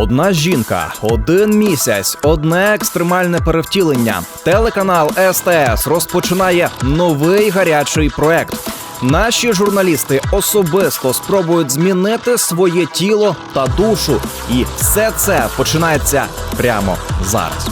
Одна жінка, один місяць, одне екстремальне перевтілення. Телеканал СТС розпочинає новий гарячий проект. Наші журналісти особисто спробують змінити своє тіло та душу, і все це починається прямо зараз.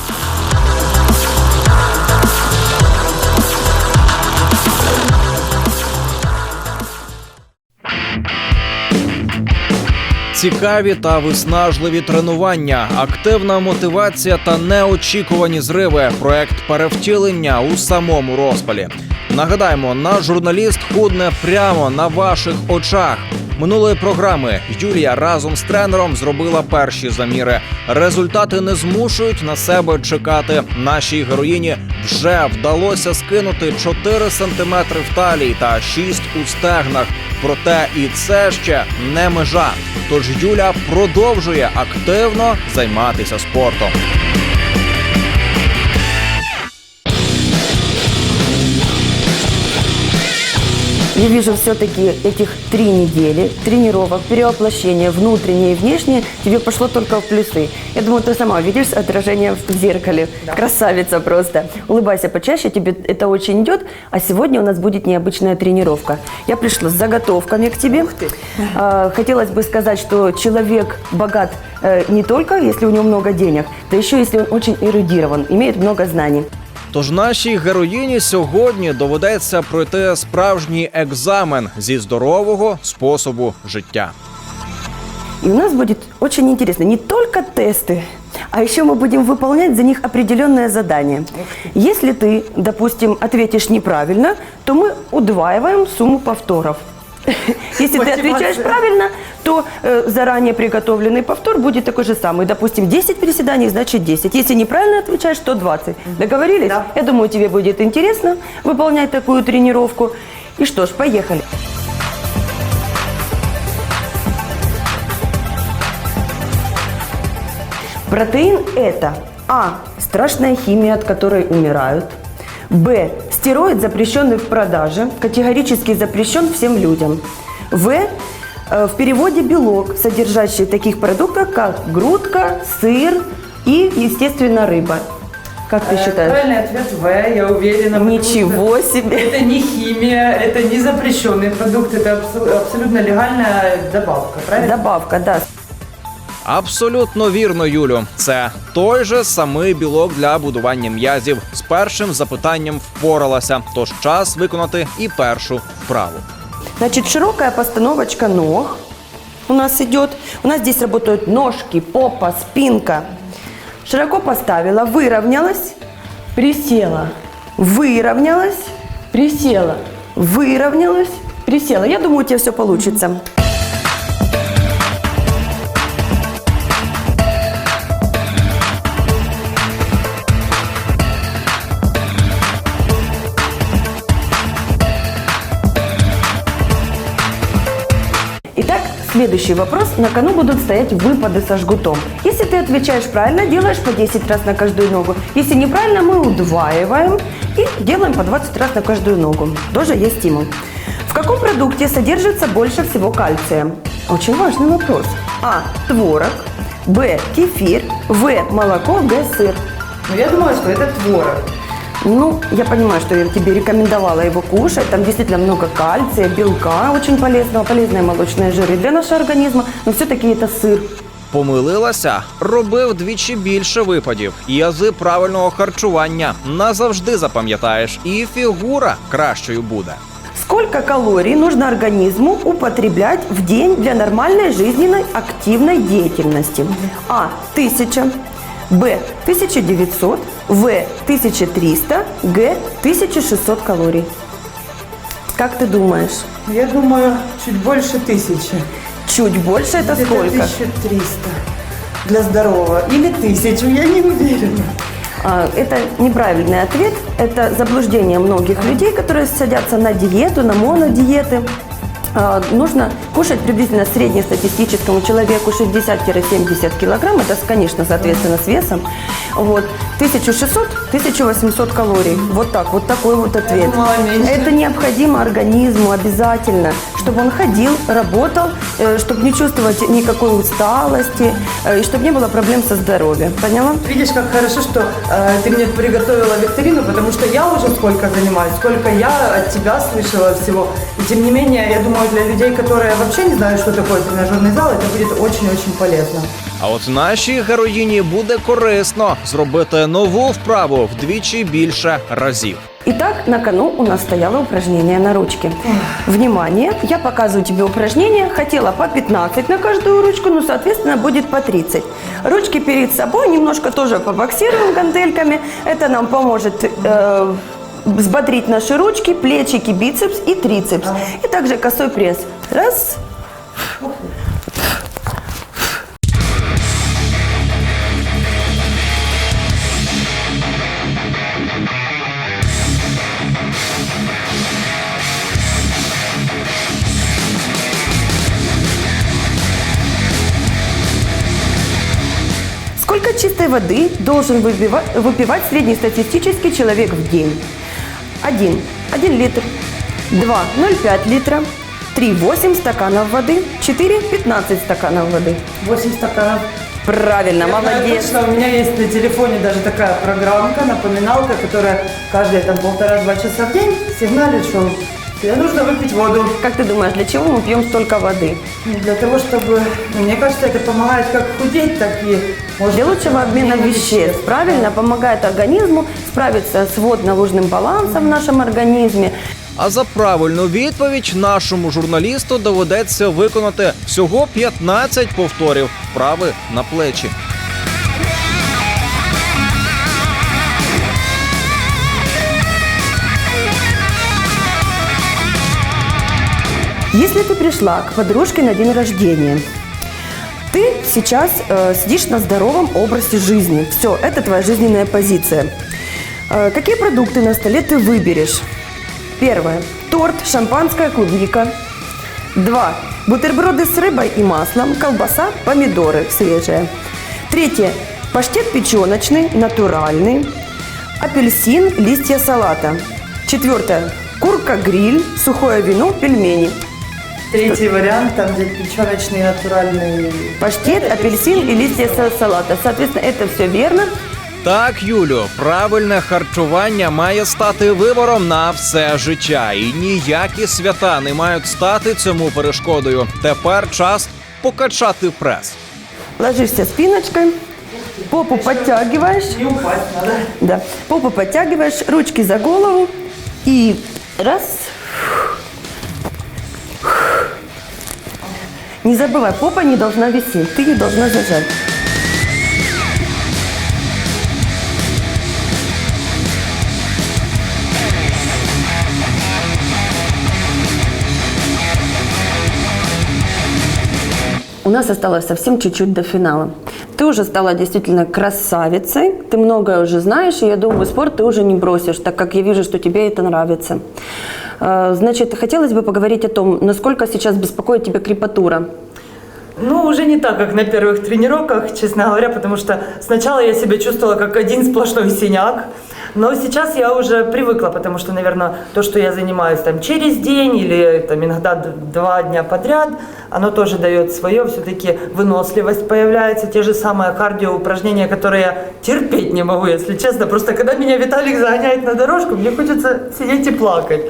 Цікаві та виснажливі тренування, активна мотивація та неочікувані зриви. Проект перевтілення у самому розпалі. Нагадаємо, наш журналіст худне прямо на ваших очах. Минулої програми Юлія разом з тренером зробила перші заміри. Результати не змушують на себе чекати. Нашій героїні вже вдалося скинути 4 сантиметри в талії та 6 у стегнах. Проте і це ще не межа. Тож Юля продовжує активно займатися спортом. Я вижу все-таки этих три недели тренировок, перевоплощения, внутреннее и внешнее, тебе пошло только в плюсы. Я думаю, ты сама видишь отражение в зеркале. Красавица просто. Улыбайся почаще, тебе это очень идет. А сегодня у нас будет необычная тренировка. Я пришла с заготовками к тебе. А, Хотелось бы сказать, что человек богат э, не только, если у него много денег, да еще если он очень эрудирован, имеет много знаний. Тож нашій героїні сьогодні доведеться пройти справжній екзамен зі здорового способу життя. И у нас будет очень интересно не только тесты, а еще мы будем выполнять за них определенное задание. Если ты, допустим, ответишь неправильно, то мы удваиваем сумму повторов. Если ты отвечаешь правильно, то э, заранее приготовленный повтор будет такой же самый. Допустим, 10 приседаний, значит 10. Если неправильно отвечаешь, то 20. Договорились? Я думаю, тебе будет интересно выполнять такую тренировку. И что ж, поехали. Протеин – это А. Страшная химия, от которой умирают. Б. Стероид, запрещенный в продаже, категорически запрещен всем людям. В. э, В переводе белок, содержащий таких продуктов, как грудка, сыр и, естественно, рыба. Как ты Э, считаешь? Правильный ответ В, я уверена. Ничего себе! Это не химия, это не запрещенный продукт, это абсо- абсолютно легальная добавка, правильно? Добавка, да. Абсолютно вірно, Юлю. Це той же самий білок для будування м'язів. З першим запитанням впоралася. Тож час виконати і першу вправу. Значит, широкая постановочка ног у нас идет. У нас здесь работают ножки, попа, спинка. Широко поставила, выровнялась, присела, выровнялась, присела, выровнялась, присела. Я думаю, у тебя все получится. Следующий вопрос. На кону будут стоять выпады со жгутом. Если ты отвечаешь правильно, делаешь по 10 раз на каждую ногу. Если неправильно, мы удваиваем и делаем по 20 раз на каждую ногу. Тоже есть стимул. В каком продукте содержится больше всего кальция? Очень важный вопрос. А. Творог. Б. Кефир. В. Молоко. Г. Сыр. Но я думала, что это творог. Ну, я понимаю, что я тебе рекомендовала его кушать. Там действительно много кальция, белка очень полезного, полезные молочные жиры для нашего организма. Но все-таки это сыр. Помилилася, робив двічі більше випадів. І ази правильного харчування назавжди запам'ятаєш, і фігура кращою буде. Сколько калорий нужно организму употреблять в день для нормальной жизненной активной деятельности? А. 1000. Б. 1900. В. 1300. Г. 1600 калорий. Как ты думаешь? Я думаю, чуть больше тысячи. Чуть больше это сколько? 1300 для здорового. Или тысячу, я не уверена. А, Это неправильный ответ. Это заблуждение многих людей, которые садятся на диету, на монодиеты. А, Нужно кушать приблизительно среднестатистическому человеку 60-70 килограмм. Это, конечно, соответственно, с весом. Вот. 1600-1800 калорий. Вот так, вот такой вот ответ. Это необходимо организму обязательно, чтобы он ходил, работал чтобы не чувствовать никакой усталости, э, и чтобы не было проблем со здоровьем. Поняла? Видишь, как хорошо, что э, ты мне приготовила викторину, потому что я уже сколько занимаюсь, сколько я от тебя слышала всего. И тем не менее, я думаю, для людей, которые вообще не знают, что такое тренажерный зал, это будет очень-очень полезно. А от нашій героїні буде корисно зробити нову вправу вдвічі більше разів. Итак, на кону у нас стояло упражнение на ручке. Внимание, я показываю тебе упражнение. Хотела по 15 на каждую ручку, но, соответственно, будет по 30. Ручки перед собой, немножко тоже побоксируем гантельками. Это нам поможет э, взбодрить наши ручки, плечики, бицепс и трицепс. И также косой пресс. Раз. Чистой воды должен выпива- выпивать среднестатистический человек в день? 1. 1 литр. 2. 0,5 литра. 3. 8 стаканов воды. 4. 15 стаканов воды. 8 стаканов. Правильно, Я знаю молодец. точно, у меня есть на телефоне даже такая программка, напоминалка, которая каждые там полтора-два часа в день сигналит, что тебе нужно выпить воду. Как ты думаешь, для чего мы пьем столько воды? Для того, чтобы, ну, мне кажется, это помогает как худеть, так и может, Для лучшего обмена веществ, правильно, помогает организму справиться с водно-лужным балансом в нашем организме. А за правильну відповідь нашому журналісту доведеться виконати всього 15 повторів вправи на плечі. Ты пришла к подружке на день рождения, ты сейчас э, сидишь на здоровом образе жизни. Все, это твоя жизненная позиция. Э, какие продукты на столе ты выберешь? Первое. Торт, шампанское, клубника. Два. Бутерброды с рыбой и маслом, колбаса, помидоры свежие. Третье. Паштет печеночный, натуральный. Апельсин, листья салата. Четвертое. Курка-гриль, сухое вино, пельмени. Третий вариант, там где печеночный натуральный. Паштет, апельсин и листья са- салата. Соответственно, это все верно. Так, Юлю, правильне харчування має стати вибором на все життя, і ніякі свята не мають стати цьому перешкодою. Тепер час покачати прес. Ложишься спиночкой, попу подтягиваешь. Не упасть надо. Да. Попу подтягиваешь, ручки за голову и раз. Не забывай, попа не должна висеть, ты ее должна зажать. У нас осталось совсем чуть-чуть до финала. Ты уже стала действительно красавицей, ты многое уже знаешь, и я думаю, спорт ты уже не бросишь, так как я вижу, что тебе это нравится. Э, Значит, хотелось бы поговорить о том, насколько сейчас беспокоит тебя крепатура. Ну, уже не так, как на первых тренировках, честно говоря, потому что сначала я себя чувствовала как один сплошной синяк, но сейчас я уже привыкла, потому что, наверное, то, что я занимаюсь там через день или там иногда два дня подряд, оно тоже дает свое, все-таки выносливость появляется, те же самые кардио упражнения, которые я терпеть не могу, если честно. Просто когда меня Виталик загоняет на дорожку, мне хочется сидеть и плакать.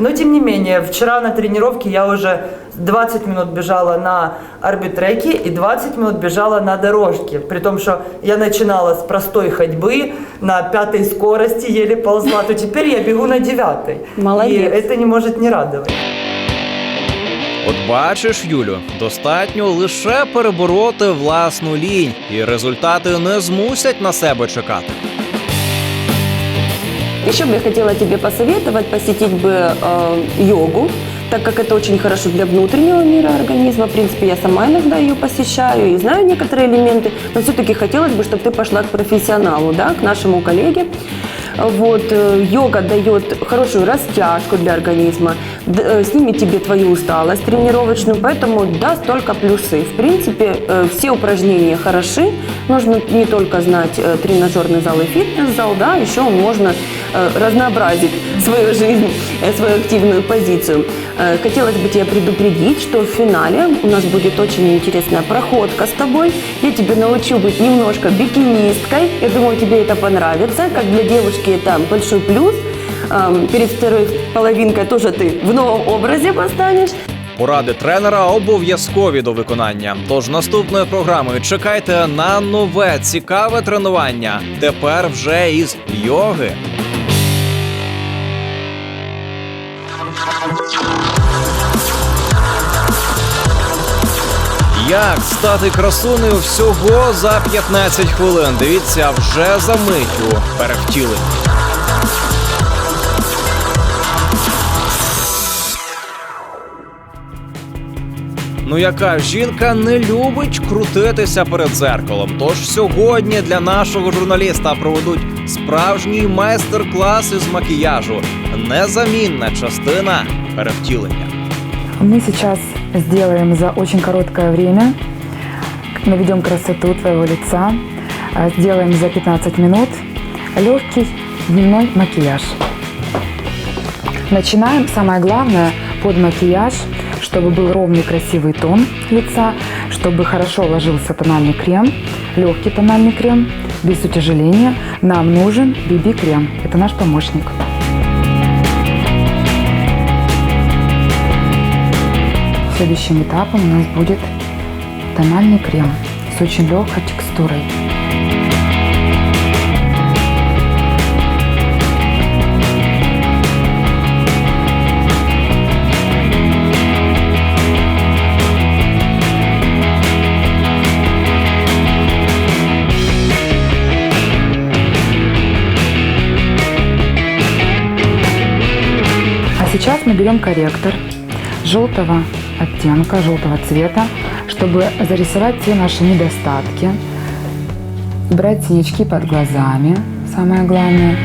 Но тем не менее, вчера на тренировке я уже 20 минут бежала на арбитреке и 20 минут бежала на дорожке. При том, что я начинала с простой ходьбы, на пятой скорости еле ползла, то теперь я бегу на девятой. Молодец. И это не может не радовать. От бачиш, Юлю, достатньо лише перебороти власну лінь, і результати не змусять на себе чекати. Еще бы я хотела тебе посоветовать посетить бы э, йогу, так как это очень хорошо для внутреннего мира организма. В принципе, я сама иногда ее посещаю и знаю некоторые элементы, но все-таки хотелось бы, чтобы ты пошла к профессионалу, да, к нашему коллеге. Вот, э, йога дает хорошую растяжку для организма, д- э, снимет тебе твою усталость тренировочную, поэтому даст только плюсы. В принципе, э, все упражнения хороши, нужно не только знать э, тренажерный зал и фитнес-зал, да, еще можно э, разнообразить свою жизнь, э, свою активную позицию. Э, Хотелось бы тебя предупредить, что в финале у нас будет очень интересная проходка с тобой. Я тебя научу быть немножко бикинисткой. Я думаю, тебе это понравится. Как для девушки это большой плюс. Перед второй половинкой тоже ты в новом образе постанешь. Поради тренера обов'язкові до виконання. Тож наступної програми чекайте на нове цікаве тренування. Тепер вже із йоги. Як стати красунею всього за 15 хвилин? Дивіться вже за миттю перевтілень. Ну яка жінка не любить крутитися перед дзеркалом? Тож сьогодні для нашого журналіста проведуть справжній майстер-клас із макіяжу. Незамінна частина перевтілення. Мы сейчас сделаем за очень короткое время, наведем красоту твоего лица, сделаем за 15 минут легкий дневной макияж. Начинаем, самое главное, под макияж, чтобы был ровный красивый тон лица, чтобы хорошо ложился тональный крем, легкий тональный крем, без утяжеления. Нам нужен BB-крем, это наш помощник. Следующим этапом у нас будет тональный крем с очень легкой текстурой. Берем корректор желтого оттенка, желтого цвета, чтобы зарисовать все наши недостатки, убрать синячки под глазами, самое главное.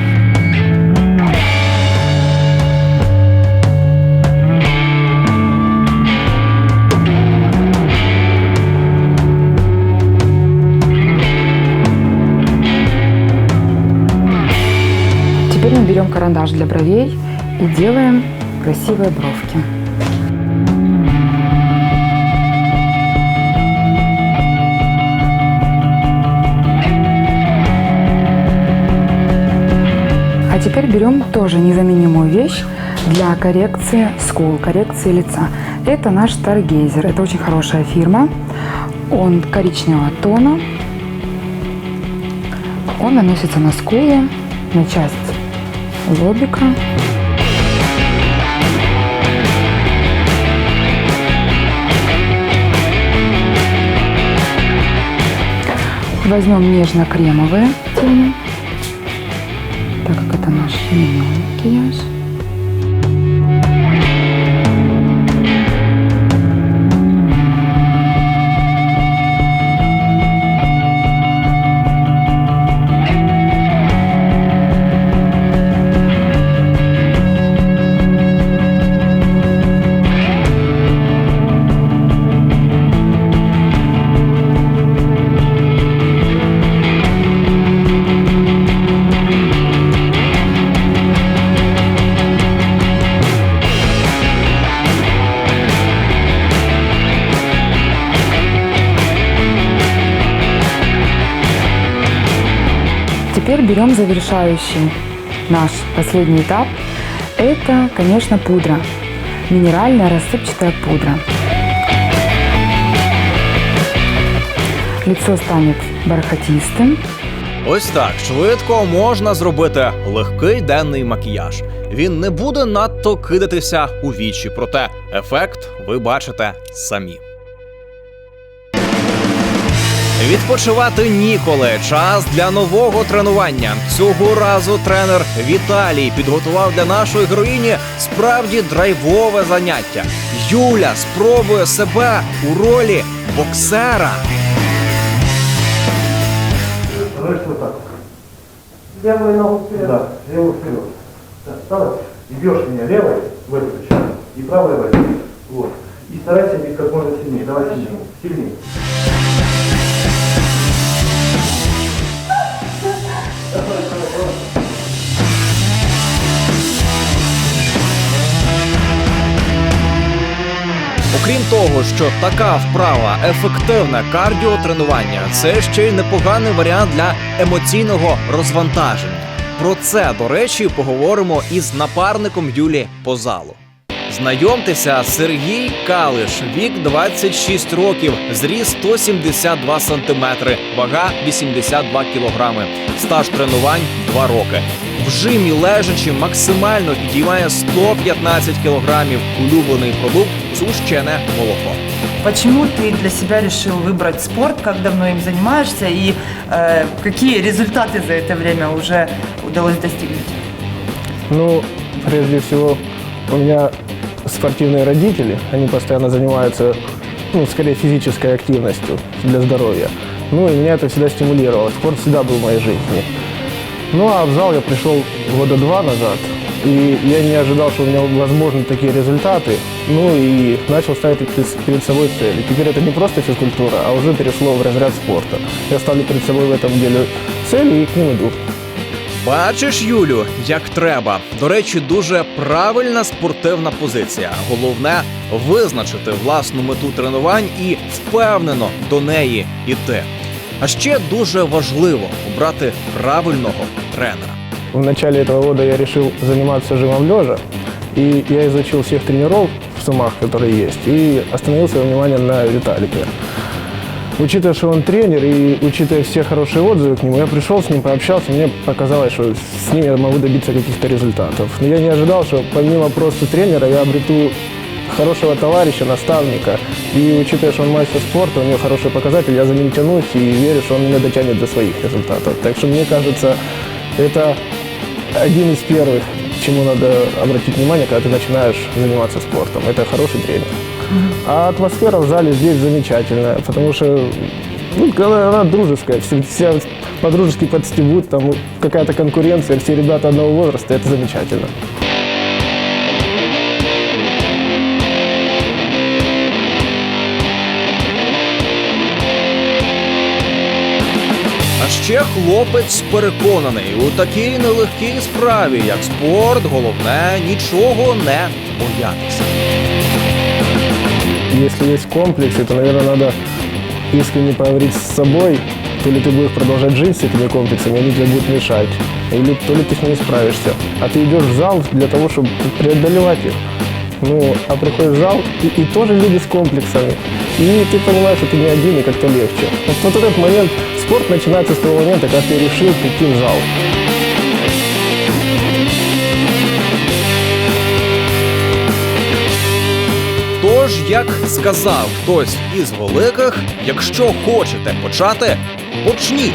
Теперь мы берем карандаш для бровей и делаем красивые бровки. А теперь берем тоже незаменимую вещь для коррекции скул, коррекции лица. Это наш Stargazer. Это очень хорошая фирма. Он коричневого тона. Он наносится на скулы, на часть лобика. Возьмем нежно-кремовые тени, так как это наш дневной макияж. Теперь берем завершающий наш последний этап. Это, конечно, пудра. Минеральная рассыпчатая пудра. Лицо станет бархатистым. Ось так швидко можна зробити легкий денний макіяж. Він не буде надто кидатися у вічі, проте ефект ви бачите самі. Відпочивати ніколи. Час для нового тренування. Цього разу тренер Віталій підготував для нашої героїні справді драйвове заняття. Юля спробує себе у ролі боксера. Становишься вот так. Левую ногу вперед. Да, левую вперед. Да, вставай. И бьешь меня левой в эту часть и правой в эту. Вот. И старайся бить как можно сильнее. Давай сильнее. Сильнее. Окрім того, що така вправа ефективне кардіотренування, це ще й непоганий варіант для емоційного розвантаження. Про це, до речі, поговоримо із напарником Юлі по залу. Знайомтеся, Сергій Калиш, вік 26 років, зріс 172 сантиметри, вага 82 кілограми, стаж тренувань 2 роки. В жимі лежачи максимально підіймає 115 кілограмів. Улюблений продукт сущене молоко. Почему ты для себя решил выбрать спорт, как давно им занимаешься и э, какие результаты за это время уже удалось достигнуть? Ну, прежде всего, у меня спортивные родители, они постоянно занимаются, ну, скорее физической активностью для здоровья. Ну, и меня это всегда стимулировало. Спорт всегда был в моей жизни. Ну, а в зал я пришел года два назад, и я не ожидал, что у меня возможны такие результаты. Ну, и начал ставить перед- собой цели. Теперь это не просто физкультура, а уже перешло в разряд спорта. Я ставлю перед собой в этом деле цели и к ним иду. Бачиш, Юлю, як треба. До речі, дуже правильна спортивна позиція. Головне визначити власну мету тренувань і впевнено до неї йти. А ще дуже важливо обрати правильного тренера. В начале этого года я решил заниматься жимом лежа, и я изучил всех тренеров в сумах, которые есть, и остановил свое на Виталике. Учитывая, что он тренер, и учитывая все хорошие отзывы к нему, я пришел с ним, пообщался, мне показалось, что с ним я могу добиться каких-то результатов. Но я не ожидал, что помимо просто тренера я обрету хорошего товарища, наставника. И учитывая, что он мастер спорта, у него хороший показатель, я за ним тянусь и верю, что он меня дотянет до своих результатов. Так что мне кажется, это один из первых, чему надо обратить внимание, когда ты начинаешь заниматься спортом. Это хороший тренер. А атмосфера в зале здесь замечательная, потому что ну, она, она дружеская, все, все по-дружески подстебут, там какая-то конкуренция, все ребята одного возраста, это замечательно. А ще хлопець переконаний, у такій нелегкій справі, як спорт, головне нічого не боятися. Если есть комплексы, то, наверное, надо искренне поговорить с собой, то ли ты будешь продолжать жить с этими комплексами, они тебе будут мешать, или то ли ты с ними справишься. А ты идешь в зал для того, чтобы преодолевать их. Ну, а приходишь в зал, и, и тоже люди с комплексами. И ты понимаешь, что ты не один, и как-то легче. Вот, вот этот момент, спорт начинается с того момента, когда ты решил прийти в зал. Тож, як сказав хтось із великих, якщо хочете почати, почніть.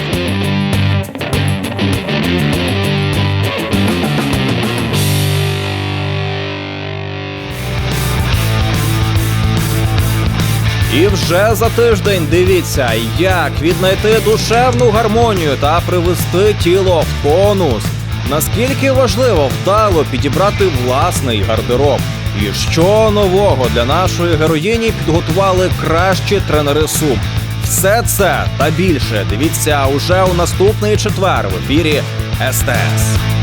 І вже за тиждень дивіться, як віднайти душевну гармонію та привести тіло в тонус. Наскільки важливо вдало підібрати власний гардероб. І що нового для нашої героїні підготували кращі тренери Сум. Все це та більше дивіться уже у наступний четвер в ефірі СТС.